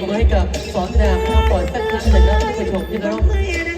มือให้กับสอนรามข้าวปล่อดสักครั้งหนึ่งนะท่านผู้ชมที่เคาร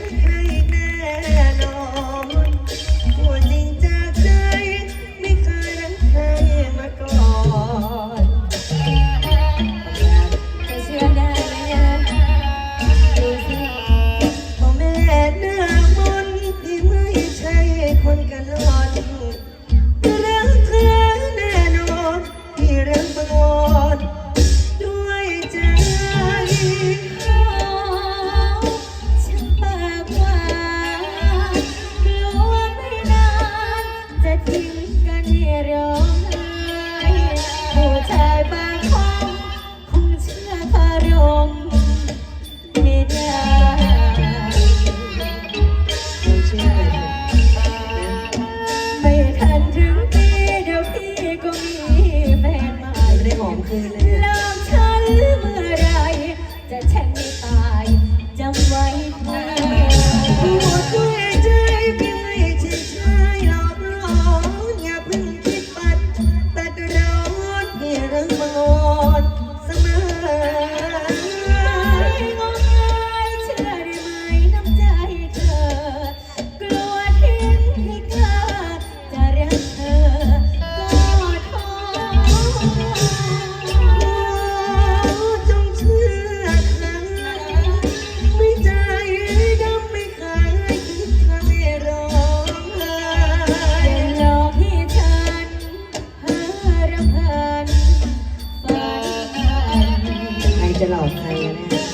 จะหลอกใครนะนี่ย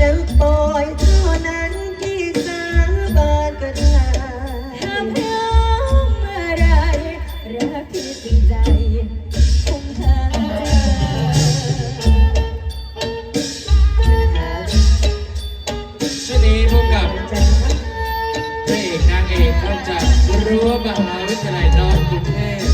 รักปอยเท่านั้นที่สาบานกับถ้าพร้อมเมื่อไรรักที่จริงใจคงเธอชุบ้พบกับระเอนอกมจากมหาวิทยาลัยน้องกรุงเทพ